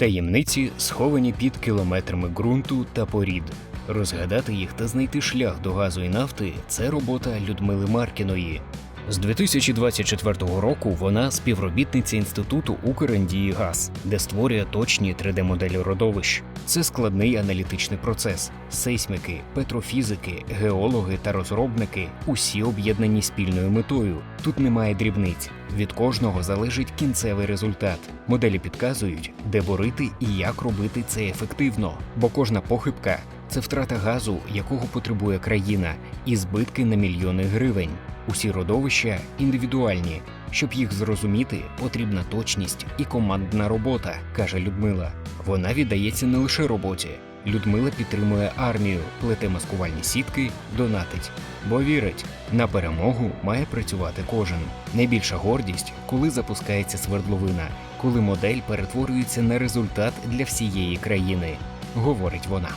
Таємниці сховані під кілометрами ґрунту та порід. Розгадати їх та знайти шлях до газу і нафти це робота Людмили Маркіної. З 2024 року вона співробітниця інституту «Укрендіїгаз», де створює точні 3D-моделі родовищ. Це складний аналітичний процес. Сейсмики, петрофізики, геологи та розробники усі об'єднані спільною метою. Тут немає дрібниць. Від кожного залежить кінцевий результат. Моделі підказують, де борити і як робити це ефективно, бо кожна похибка це втрата газу, якого потребує країна, і збитки на мільйони гривень. Усі родовища індивідуальні. Щоб їх зрозуміти, потрібна точність і командна робота, каже Людмила. Вона віддається не лише роботі. Людмила підтримує армію, плете маскувальні сітки, донатить, бо вірить, на перемогу має працювати кожен. Найбільша гордість, коли запускається свердловина, коли модель перетворюється на результат для всієї країни, говорить вона.